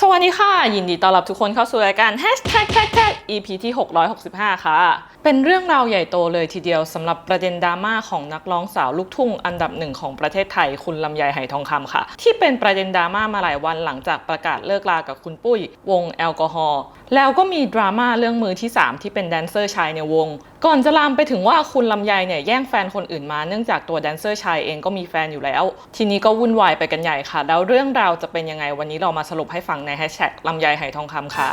สวัสดีค่ะ ยินดีต้อนรับทุกคนเข้าสู่รายการ Hashtag Tag Tag EP ที่ 665 ค่ะ เป็นเรื่องราวใหญ่โตเลยทีเดียวสำหรับประเด็นดราม่าของนักร้องสาวลูกทุ่งอันดับหนึ่งของประเทศไทยคุณลำไยไหทองคำค่ะ ที่เป็นประเด็นดราม่ามาหลายวันหลังจากประกาศเลิกลากับคุณปุ้ย วงแอลกอฮอล์แล้วก็มีดราม่าเรื่องมือที่ 3 ที่เป็นแดนเซอร์ชายในวง ก่อนจะลามไปถึงว่าคุณลำไยเนี่ยแย่งแฟนคนอื่นมาเนื่องจากตัวแดนเซอร์ชายเองก็มีแฟนอยู่แล้ว ทีนี้ก็วุ่นวายไปกันใหญ่ค่ะ แล้วเรื่องราวจะเป็นยังไงวันนี้เรามาสรุปให้ฟังในแฮชแท็กลำไยไหทองคำค่ะ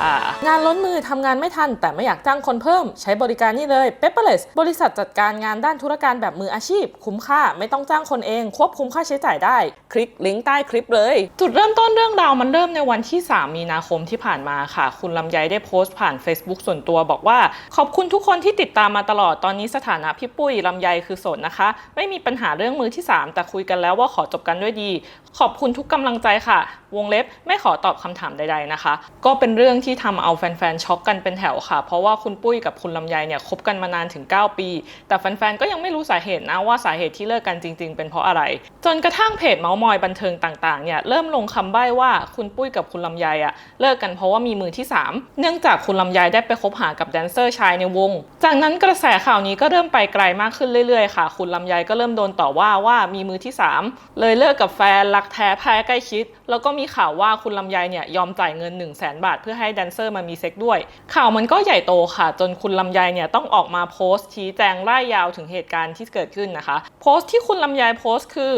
งานล้นมือทำงานไม่ทันแต่ไม่อยากจ้างคนเพิ่มใช้บริการนี่เลย Paperless บริษัทจัดการงานด้านธุรการแบบมืออาชีพ คุ้มค่าไม่ต้องจ้างคนเอง ควบคุมค่าใช้จ่ายได้ คลิกลิงก์ใต้คลิปเลย จุดเริ่มต้นเรื่องราวมันเริ่มในวันที่ 3 มีนาคมที่ผ่านมาค่ะ คุณลำไยได้โพสต์ผ่าน Facebook ส่วนตัวบอกว่า ขอบคุณทุกคนที่ติดตามมาตลอดตอนนี้สถานะพี่ปุ้ยลำไยคือโสดนะคะ ไม่มีปัญหาเรื่องมือที่ 3 แต่คุยกันแล้วว่าขอจบกันด้วยดี ขอบคุณทุกกำลังใจค่ะ วงเล็บไม่ขอตอบคำถามใดๆนะคะ ก็เป็นเรื่องที่ทำเอาแฟนๆช็อกกันเป็นแถวค่ะ เพราะว่าคุณปุ้ยกับคุณลำไยเนี่ยคบกันมานานถึง 9 ปี แต่แฟนๆก็ยังไม่รู้สาเหตุนะว่าสาเหตุที่เลิกกันจริง ๆ เป็นเพราะอะไร จนกระทั่งเพจเมาส์มอยบันเทิงต่างๆเนี่ยเริ่มลงคำใบ้ว่าคุณปุ้ยกับคุณลำไยอะเลิกกันเพราะว่ามีมือที่ 3 เนื่องจากคุณลำไยได้ไปคบหากับแดนเซอร์ชายในวง จากนั้นกระแสข่าวนี้ก็เริ่มไปไกลมากขึ้นเรื่อยๆค่ะ คุณลำไยก็เริ่มโดนต่อว่าว่ามีมือที่ 3 เลยเลิกกับแฟนรักแท้แพ้ใกล้ชิด แล้วก็มีข่าวว่าคุณลำไยเนี่ยยอมจ่ายเงิน 1 0 0 0 0แบาท เพื่อให้แดนเซอร์มามีเซ็กด้วย ข่าวมันก็ใหญ่โตค่ะ จนคุณลำไยเนี่ยต้องออกมาโพสต์ชี้แจงไล่ยาวถึงเหตุการณ์ที่เกิดขึ้นนะคะ โพสต์ที่คุณลำไยโพสต์คือ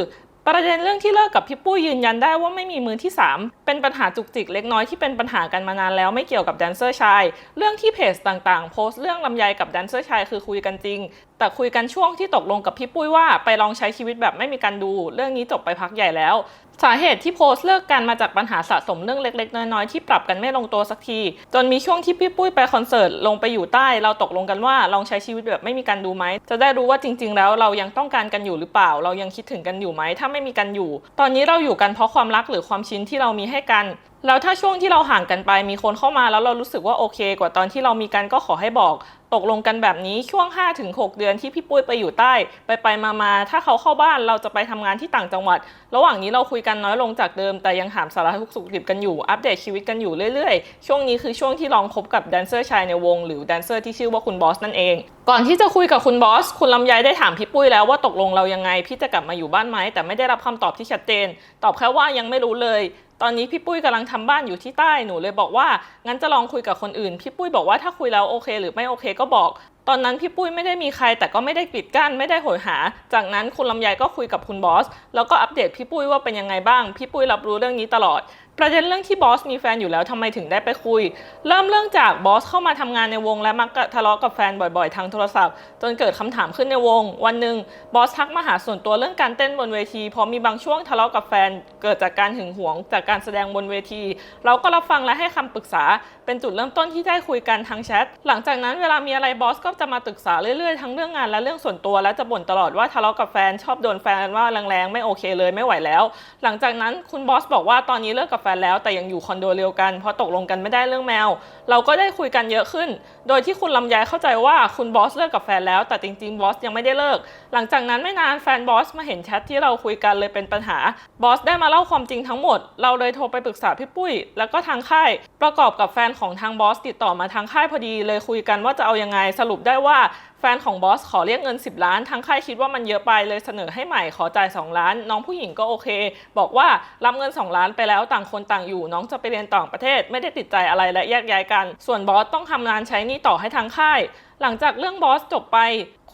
ประเด็นเรื่องที่เลิกกับพี่ปุ้ยยืนยันได้ว่าไม่มีมือที่ 3 เป็นปัญหาจุกจิกเล็กน้อยที่เป็นปัญหากันมานานแล้วไม่เกี่ยวกับแดนเซอร์ชาย เรื่องที่เพจต่างๆ โพสต์เรื่องลำไยกับแดนเซอร์ชายคือคุยกันจริง แต่คุยกันช่วงที่ตกลงกับพี่ปุ้ยว่าไปลองใช้ชีวิตแบบไม่มีการดู เรื่องนี้จบไปพักใหญ่แล้ว สาเหตุที่โพสต์เลิกกันมาจากปัญหาสะสมเรื่องเล็กๆ น้อยๆที่ปรับกันไม่ลงตัวสักที จนมีช่วงที่พี่ปุ้ยไปคอนเสิร์ตลงไปอยู่ใต้ เราตกลงกันว่าลองใช้ชีวิตแบบไม่มีการดูไหมจะได้รู้ว่าจริง ๆ แล้วเรายังต้องการกันอยู่หรือเปล่า เรายังคิดถึงกันอยู่ไหมถ้าไม่มีกันอยู่ ตอนนี้เราอยู่กันเพราะความรักหรือความชินที่เรามีให้กันแล้วถ้าช่วงที่เราห่างกันไปมีคนเข้ามาแล้วเรารู้สึกว่าโอเค กว่าตอนที่เรามีกันก็ขอให้บอก ตกลงกันแบบนี้ช่วง 5-6 เดือนที่พี่ปุ้ยไปอยู่ใต้ ไปไปมามาถ้าเขาเข้าบ้านเราจะไปทำงานที่ต่างจังหวัด ระหว่างนี้เราคุยกันน้อยลงจากเดิม แต่ยังถามสารทุกสุขดิบกันอยู่อัปเดตชีวิตกันอยู่เรื่อยๆ ช่วงนี้คือช่วงที่ลองคบกับแดนเซอร์ชายในวง หรือแดนเซอร์ที่ชื่อว่าคุณบอสนั่นเอง ก่อนที่จะคุยกับคุณบอสคุณลำไยได้ถามพี่ปุ้ยแล้วว่าตกลงเรายังไงพี่จะกลับมาอยู่บ้านไหมแต่ไม่ได้รับคำตอบที่ชัดเจน ตอบแค่ว่ายังไม่รู้เลยตอนนี้พี่ปุ้ยกำลังทำบ้านอยู่ที่ใต้หนูเลยบอกว่างั้นจะลองคุยกับคนอื่น พี่ปุ้ยบอกว่าถ้าคุยแล้วโอเค หรือไม่โอเคก็บอก ตอนนั้นพี่ปุ้ยไม่ได้มีใคร แต่ก็ไม่ได้ปิดกั้นไม่ได้โหยหา จากนั้นคุณลำไยก็คุยกับคุณบอส แล้วก็อัปเดตพี่ปุ้ยว่าเป็นยังไงบ้าง พี่ปุ้ยรับรู้เรื่องนี้ตลอด ประเด็นเรื่องที่บอสมีแฟนอยู่แล้วทำไมถึงได้ไปคุย เริ่มเรื่องจากบอสเข้ามาทำงานในวงและมักทะเลาะกับแฟนบ่อยๆ ทางโทรศัพท์ จนเกิดคำถามขึ้นในวง วันหนึ่งบอสทักมาหาส่วนตัวเรื่องการเต้นบนเวที เพราะมีบางช่วงทะเลาะกับแฟนเกิดจากการหึงหวง จากการแสดงบนเวที เราก็รับฟังและให้คำปรึกษา เป็นจุดเริ่มต้นที่ได้คุยกันทางแชทหลังจากนั้นเวลามีอะไรบอสก็จะมาปรึกษาเรื่อยๆทั้งเรื่องงานและเรื่องส่วนตัวและจะบ่นตลอดว่าทะเลาะกับแฟนชอบโดนแฟนว่าแรงๆไม่โอเคเลยไม่ไหวแล้ว หลังจากนั้นคุณบอสบอกว่าตอนนี้เลิกกับแฟนแล้วแต่ยังอยู่คอนโดเดียวกันเพราะตกลงกันไม่ได้เรื่องแมว เราก็ได้คุยกันเยอะขึ้น โดยที่คุณลำไยเข้าใจว่าคุณบอสเลิกกับแฟนแล้วแต่จริงๆบอสยังไม่ได้เลิก หลังจากนั้นไม่นานแฟนบอสมาเห็นแชทที่เราคุยกันเลยเป็นปัญหา บอสได้มาเล่าความจริงทั้งหมด เราเลยโทรไปปรึกษาพี่ปุ้ย แล้วก็ทางค่าย ประกอบกับแฟนของทางบอสติดต่อมาทางค่ายพอดี เลยคุยกันว่าจะเอายังไงสรุปได้ว่าแฟนของบอสขอเรียกเงิน 10 ล้าน ทางค่ายคิดว่ามันเยอะไปเลยเสนอให้ใหม่ขอจ่าย 2 ล้าน น้องผู้หญิงก็โอเค บอกว่ารับเงิน 2 ล้านไปแล้วต่างคนต่างอยู่ น้องจะไปเรียนต่างประเทศไม่ได้ติดใจอะไรและแยกย้ายกัน ส่วนบอสต้องทำงานใช้นี้ต่อให้ทางค่าย หลังจากเรื่องบอสจบไป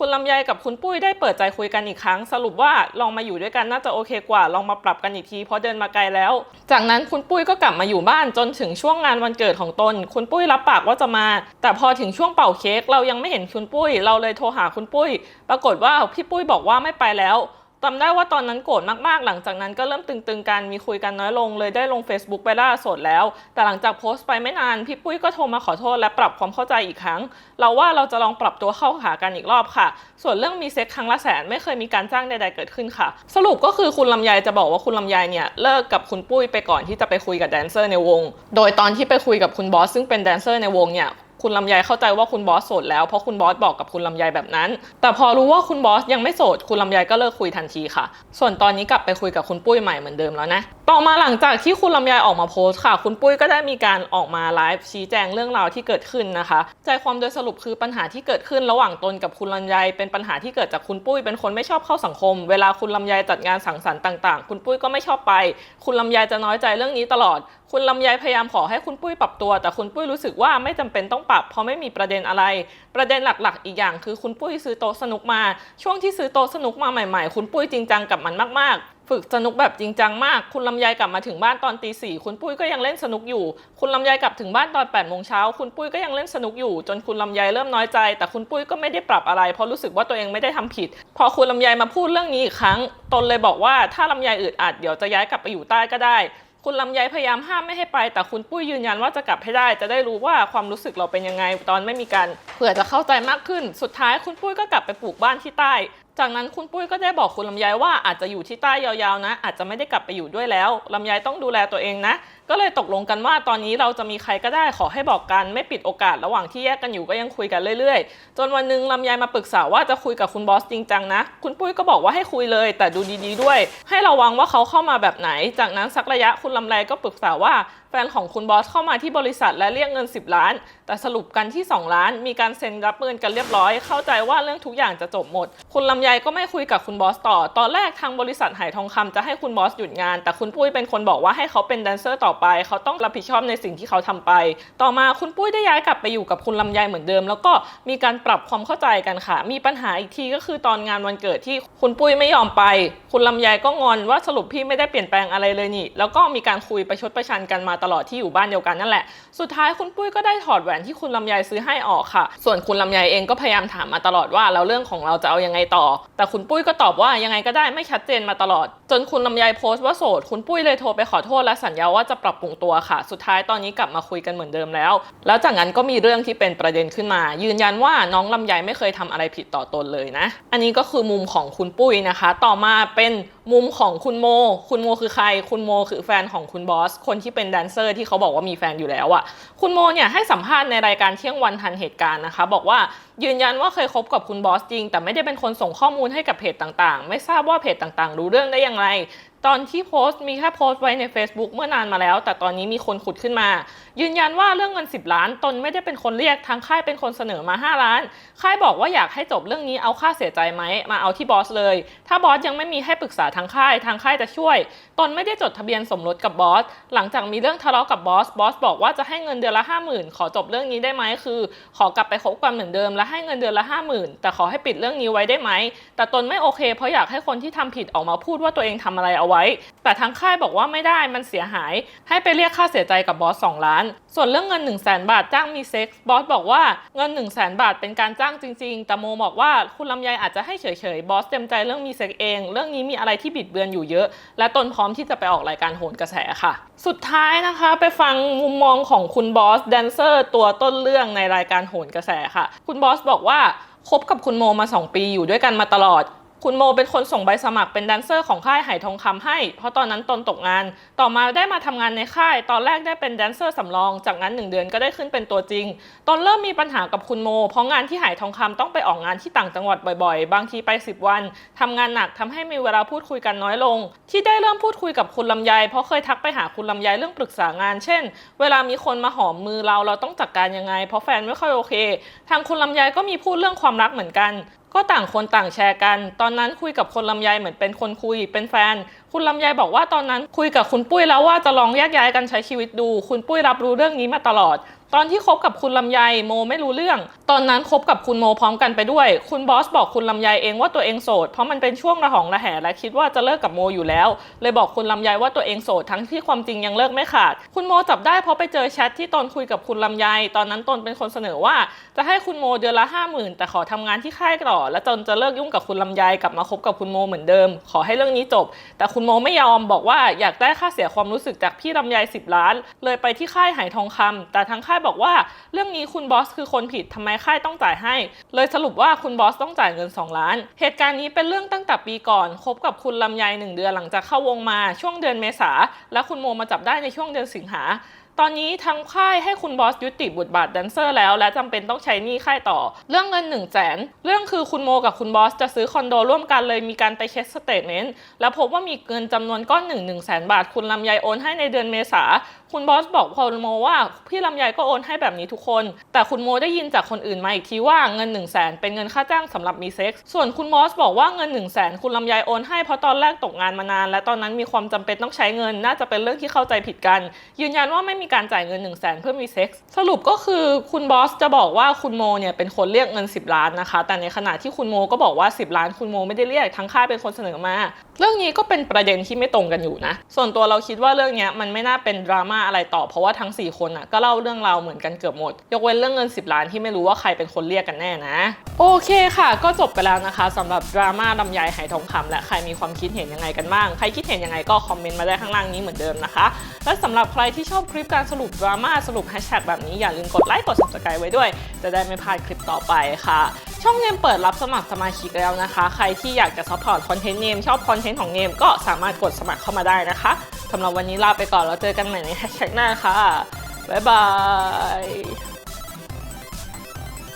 คุณลำไยกับคุณปุ้ยได้เปิดใจคุยกันอีกครั้ง สรุปว่าลองมาอยู่ด้วยกันน่าจะโอเคกว่า ลองมาปรับกันอีกทีเพราะเดินมาไกลแล้ว จากนั้นคุณปุ้ยก็กลับมาอยู่บ้านจนถึงช่วงงานวันเกิดของตน คุณปุ้ยรับปากว่าจะมา แต่พอถึงช่วงเป่าเค้กเรายังไม่เห็นคุณปุ้ย เราเลยโทรหาคุณปุ้ย ปรากฏว่าพี่ปุ้ยบอกว่าไม่ไปแล้ว จำได้ว่าตอนนั้นโกรธมากๆ หลังจากนั้นก็เริ่มตึงๆกันมีคุยกันน้อยลงเลยได้ลง Facebook ไปล่าสดแล้ว แต่หลังจากโพสต์ไปไม่นาน พี่ปุ้ยก็โทรมาขอโทษและปรับความเข้าใจอีกครั้ง เราว่าเราจะลองปรับตัวเข้าหากันอีกรอบค่ะ ส่วนเรื่องมีเซ็กครั้งละแสนไม่เคยมีการจ้างใดๆเกิดขึ้นค่ะ สรุปก็คือคุณลำไยจะบอกว่าคุณลำไยเนี่ยเลิกกับคุณปุ้ยไปก่อนที่จะไปคุยกับแดนเซอร์ในวง โดยตอนที่ไปคุยกับคุณบอสซึ่งเป็นแดนเซอร์ในวงเนี่ย คุณลำไยเข้าใจว่าคุณบอสโสดแล้วเพราะคุณบอสบอกกับคุณลำไยแบบนั้น แต่พอรู้ว่าคุณบอสยังไม่โสด คุณลำไยก็เลิกคุยทันทีค่ะ ส่วนตอนนี้กลับไปคุยกับคุณปุ้ยใหม่เหมือนเดิมแล้วนะ ต่อมาหลังจากที่คุณลำไยออกมาโพสต์ค่ะ คุณปุ้ยก็ได้มีการออกมาไลฟ์ชี้แจงเรื่องราวที่เกิดขึ้นนะคะ ใจความโดยสรุปคือปัญหาที่เกิดขึ้นระหว่างตนกับคุณลำไยเป็นปัญหาที่เกิดจากคุณปุ้ยเป็นคนไม่ชอบเข้าสังคม เวลาคุณลำไยจัดงานสังสรรค์ต่างๆ คุณปุ้ยก็ไม่ชอบไป คุณลำไยจะน้อยใจเรื่องนี้ตลอด คุณลำไยพยายามขอให้คุณปุ้ยปรับตัว แต่คุณปุ้ยรู้สึกว่าไม่จำเป็นต้องปรับ เพราะไม่มีประเด็นอะไร ประเด็นหลักๆ อีกอย่างคือคุณปุ้ยซื้อโต๊ะสนุกมา ช่วงที่ซื้อโต๊ะสนุกมาใหม่ๆ คุณปุ้ยจริงจังกับมันมากๆ ฝึกสนุกแบบจริงจังมาก คุณลำไยกลับมาถึงบ้านตอนตีสี่คุณปุ้ยก็ยังเล่นสนุกอยู่ คุณลำไยกลับถึงบ้านตอน8ปดโมงเช้าคุณปุ้ยก็ยังเล่นสนุกอยู่ จนคุณลำไยเริ่มน้อยใจ แต่คุณปุ้ยก็ไม่ได้ปรับอะไร เพราะรู้สึกว่าตัวเองไม่ได้ทำผิด พอคุณลำไยมาพูดเรื่องนี้อีกครั้ง ตนเลยบอกว่าถ้าลำไยอึดอัดเดี๋ยวจะย้ายกลับไปอยู่ใต้ก็ได้ คุณลำไยพยายามห้ามไม่ให้ไป แต่คุณปุ้ยยืนยันว่าจะกลับให้ได้ จะได้รู้ว่าความรู้สึกเราเป็นยังไงตอนไม่มีการเผื่อจะเข้าใจมากขึ้น สุดท้ายคุณปุ้ยก็กลับไปปลูกบ้านที่ใต้ จากนั้นคุณปุ้ยก็ได้บอกคุณลำไยว่าอาจจะอยู่ที่ใต้ยาวๆนะ อาจจะไม่ได้กลับไปอยู่ด้วยแล้วลำไยต้องดูแลตัวเองนะ ก็เลยตกลงกันว่าตอนนี้เราจะมีใครก็ได้ขอให้บอกกัน ไม่ปิดโอกาสระหว่างที่แยกกันอยู่ก็ยังคุยกันเรื่อยๆ จนวันนึงลำไยมาปรึกษาว่าจะคุยกับคุณบอสจริงจังนะ คุณปุ้ยก็บอกว่าให้คุยเลย แต่ดูดีๆด้วย ให้ระวังว่าเขาเข้ามาแบบไหน จากนั้นสักระยะคุณลำไยก็ปรึกษาว่าแฟนของคุณบอสเข้ามาที่บริษัทและเรียกเงิน 10 ล้าน แต่สรุปกันที่ 2 ล้าน มีการเซ็นรับเงินกันเรียบร้อย เข้าใจว่าเรื่องทุกอย่างจะจบหมด คุณลำไยก็ไม่คุยกับคุณบอสต่อ ตอนแรกทางบริษัทไหทองคำจะให้คุณบอสหยุดงาน แต่คุณปุ้ยเป็นคนบอกว่าให้เขาเป็นแดนเซอร์ต่อไป เขาต้องรับผิดชอบในสิ่งที่เขาทำไป ต่อมาคุณปุ้ยได้ย้ายกลับไปอยู่กับคุณลำไยเหมือนเดิม แล้วก็มีการปรับความเข้าใจกันค่ะ มีปัญหาอีกทีก็คือตอนงานวันเกิดที่คุณปุ้ยไม่ยอมไป คุณลำไยก็งอนว่าสรุปพี่ไม่ได้เปลี่ยนแปลงอะไรเลยนี่ แล้วก็มีการคุยประชดประชันกันมาตลอดที่อยู่บ้านเดียวกันนั่นแหละ สุดท้ายคุณปุ้ยก็ได้ถอดแหวนที่คุณลำไยซื้อให้ออกค่ะ ส่วนคุณลำไยเองก็พยายามถามมาตลอดว่าแล้วเรื่องของเราจะเอายังไงต่อแต่คุณปุ้ยก็ตอบว่ายังไงก็ได้ไม่ชัดเจนมาตลอด จนคุณลำไยโพสต์ว่าโสด คุณปุ้ยเลยโทรไปขอโทษและสัญญาว่าจะปรับปรุงตัวค่ะ สุดท้ายตอนนี้กลับมาคุยกันเหมือนเดิมแล้ว แล้วจากนั้นก็มีเรื่องที่เป็นประเด็นขึ้นมา ยืนยันว่าน้องลำไยไม่เคยทำอะไรผิดต่อตนเลยนะ อันนี้ก็คือมุมของคุณปุ้ยนะคะ ต่อมาเป็นมุมของคุณโม คุณโมคือใคร คุณโมคือแฟนของคุณบอส คนที่เป็นแดนเซอร์ที่เขาบอกว่ามีแฟนอยู่แล้วอะคุณโมเนี่ยให้สัมภาษณ์ในรายการเที่ยงวันทันเหตุการณ์นะคะ บอกว่า ยืนยันว่าเคยคบกับคุณบอสจริง แต่ไม่ได้เป็นคนส่งข้อมูลให้กับเพจต่างๆ ไม่ทราบว่าเพจต่างๆ รู้เรื่องได้อย่างไร ตอนที่โพสต์มีแค่โพสต์ไว้ใน Facebook เมื่อนานมาแล้ว แต่ตอนนี้มีคนขุดขึ้นมา ยืนยันว่าเรื่องเงิน 10 ล้าน ตนไม่ได้เป็นคนเรียกทางค่ายเป็นคนเสนอมา 5 ล้าน ค่ายบอกว่าอยากให้จบเรื่องนี้เอาค่าเสียใจไหมมาเอาที่บอสเลย ถ้าบอสยังไม่มีให้ปรึกษาทางค่ายทางค่ายจะช่วย ตนไม่ได้จดทะเบียนสมรสกับบอสหลังจากมีเรื่องทะเลาะกับบอสบอสบอกว่าจะให้เงินเดือนละ 50,000 ขอจบเรื่องนี้ได้ไหมคือ ขอกลับไปคบกันเหมือนเดิมและให้เงินเดือนละ 50,000 แต่ขอให้ปิดเรื่องนี้ไว้ได้ไหมแต่ตนไม่โอเค เพราะอยากให้คนที่ทำผิดออกมาพูดว่าตัวเองทำอะไรเอาไว้ แต่ทางค่ายบอกว่าไม่ได้มันเสียหาย ให้ไปเรียกค่าเสียใจกับบอส 2 ล้าน ส่วนเรื่องเงิน 1 0 0 0 0แบาทจ้างมีเซ็กซ์บอสบอกว่าเงิน 1 0 0 0 0แบาทเป็นการจ้างจริง ๆ แต่โมบอกว่าคุณลำไยอาจจะให้เฉยๆบอสเต็มใจเรื่องมีเซ็กซ์เอง เรื่องนี้มีอะไรที่บิดเบือนอยู่เยอะ และตนพร้อมที่จะไปออกรายการโหนกระแสค่ะ สุดท้ายนะคะไปฟังมุมมองของคุณบอสแดนเซอร์ตัวต้นเรื่องในรายการโหนกระแสค่ะ คุณบอสบอกว่าคบกับคุณโมมา 2 ปีอยู่ด้วยกันมาตลอด คุณโมเป็นคนส่งใบสมัครเป็นแดนเซอร์ของค่ายไหทองคำให้ เพราะตอนนั้นตนตกงาน ต่อมาได้มาทำงานในค่าย ตอนแรกได้เป็นแดนเซอร์สำรอง จากนั้น 1 เดือนก็ได้ขึ้นเป็นตัวจริงตอนเริ่มมีปัญหากับคุณโม เพราะงานที่ไหทองคำต้องไปออกงานที่ต่างจังหวัดบ่อยๆ บางทีไป 10 วันทำงานหนักทำให้มีเวลาพูดคุยกันน้อยลง ที่ได้เริ่มพูดคุยกับคุณลำไย เพราะเคยทักไปหาคุณลำไยเรื่องปรึกษางาน เช่น เวลามีคนมาหอมมือเราเราต้องจัดการยังไง เพราะแฟนไม่ค่อยโอเค ทางคุณลำไยก็มีพูดเรื่องความรักเหมือนกัน ก็ต่างคนต่างแชร์กัน ตอนนั้นคุยกับคนลำไยเหมือนเป็นคนคุยเป็นแฟน คุณลำไยบอกว่าตอนนั้นคุยกับคุณปุ้ยแล้วว่าจะลองแยกย้ายกันใช้ชีวิตดู คุณปุ้ยรับรู้เรื่องนี้มาตลอด ตอนที่คบกับคุณลำไยโมไม่รู้เรื่อง ตอนนั้นคบกับคุณโมพร้อมกันไปด้วย คุณบอสบอกคุณลำไยเองว่าตัวเองโสด เพราะมันเป็นช่วงระหองระแหและคิดว่าจะเลิกกับโมอยู่แล้ว เลยบอกคุณลำไยว่าตัวเองโสดทั้งที่ความจริงยังเลิกไม่ขาด คุณโมจับได้เพราะไปเจอแชทที่ตนคุยกับคุณลำไย ตอนนั้นตนเป็นคนเสนอว่า จะให้คุณโมเดือนละห้าหมื่นแต่ขอทำงานที่ค่ายต่อและจนจะเลิกยุ่งกับคุณลำไยกลับมาคบกับคุณโมเหมือนเดิม ขอให้เรื่องนี้จบ แต่คุณคุณโมไม่ยอมบอกว่าอยากได้ค่าเสียความรู้สึกจากพี่ลำไย10ล้าน เลยไปที่ค่ายหายทองคำแต่ทางค่ายบอกว่า เรื่องนี้คุณบอสคือคนผิดทำไมค่ายต้องจ่ายให้ เลยสรุปว่าคุณบอสต้องจ่ายเงิน 2 ล้าน เหตุการณ์นี้เป็นเรื่องตั้งแต่ปีก่อนคบกับคุณลำไยหนึ่งเดือนหลังจากเข้าวงมาช่วงเดือนเมษาและคุณโมมาจับได้ในช่วงเดือนสิงหา ตอนนี้ทางค่ายให้คุณบอสยุติบทบาทแดนเซอร์แล้วและจำเป็นต้องใช้หนี้ค่ายต่อ เรื่องเงิน1นึ่งแสนเรื่องคือคุณโมกับคุณบอสจะซื้อคอนโดร่วมกันเลยมีการไปเช็คสเตทเมนต์แล้วพบว่ามีเงินจำนวนก้อนหนึ่งหนึ่งแสนบาท คุณลำไยโอนให้ในเดือนเมษาคุณบอสบอกคุณโมว่าพี่ลำไยก็โอนให้แบบนี้ทุกคน แต่คุณโมได้ยินจากคนอื่นมาอีกทีว่าเงิน1นึ่งแสนเป็นเงินค่าจ้างสำหรับมีเซ็กส์ส่วนคุณบอสบอกว่าเงิน1นึ่งแสนคุณลำไยโอนให้เพราะตอนแรกตกงานมานาน และตอนนั้นมีความจำเป็นต้องใช้เงินน่าจะเป็นเรื่องที่เข้าใจผิดกัน ยืนยันว่าไม่มีการจ่ายเงิน1นึ่งแสนเพื่อมีเซ็กส์สรุปก็คือคุณบอสจะบอกว่าคุณโมเนี่ยเป็นคนเรียกเงิน 10 ล้านนะคะ แต่ในขณะที่คุณโมก็บอกว่า 10 ล้านคุณโมไม่ได้เรียกทั้งค่ายเป็นคนเสนอมา เรื่องนี้ก็เป็นประเด็นที่ไม่ตรงกันอยู่นะ ส่วนตัวเราคิดว่าเรื่องนี้มันไม่น่าเป็นดราม่าอะไรต่อเพราะว่าทั้ง 4 คนอะก็เล่าเรื่องราวเหมือนกันเกือบหมด ยกเว้นเรื่องเงิน 10 ล้านที่ไม่รู้ว่าใครเป็นคนเรียกกันแน่นะ โอเคค่ะ ก็จบไปแล้วนะคะสำหรับดราม่าลำไยไหทองคำและใครมีความคิดเห็นยังไงกันบ้างใครคิดเห็นยังไงก็คอมเมนต์มาได้ข้างล่างนี้เหมือนเดิมนะคะ และสำหรับใครที่ชอบคลิปการสรุปดราม่าสรุปแฮชแท็กแบบนี้อย่าลืมกดไลค์กด subscribe ไว้ด้วย จะได้ไม่พลาดคลิปต่อไปค่ะ ช่องเนมเปิดรับสมัครสมาชิกแล้วนะคะ ใครที่อยากจะซัพพอร์ตคอนเทนต์เนมชอบคอนเทนต์ของเนมก็สามารถกดสมัครเข้ามาได้นะคะสำหรับวันนี้ลาไปก่อนแล้วเจอกันใหม่ในแฮชแท็กหน้าค่ะบ๊ายบาย